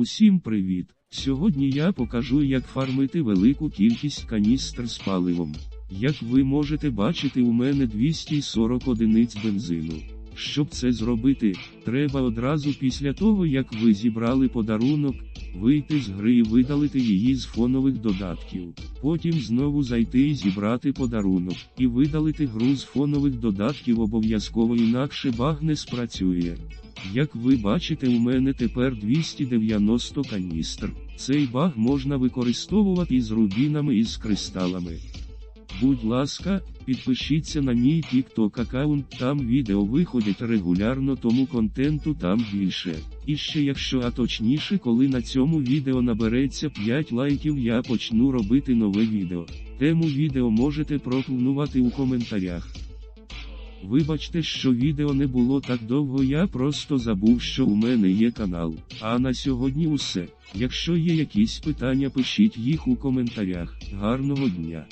Усім привіт! Сьогодні я покажу, як фармити велику кількість каністр з паливом. Як ви можете бачити, у мене 240 одиниць бензину. Щоб це зробити, треба одразу після того, як ви зібрали подарунок, вийти з гри і видалити її з фонових додатків. Потім знову зайти і зібрати подарунок, і видалити гру з фонових додатків обов'язково інакше баг не спрацює. Як ви бачите, у мене тепер 290 каністр. Цей баг можна використовувати із рубінами і з кристалами. Будь ласка, підпишіться на мій TikTok аккаунт, там відео виходять регулярно, тому контенту там більше. І ще якщо а точніше, коли на цьому відео набереться 5 лайків, я почну робити нове відео. Тему відео можете пропланувати у коментарях. Вибачте, що відео не було так довго, я просто забув, що у мене є канал. А на сьогодні усе. Якщо є якісь питання, пишіть їх у коментарях. Гарного дня!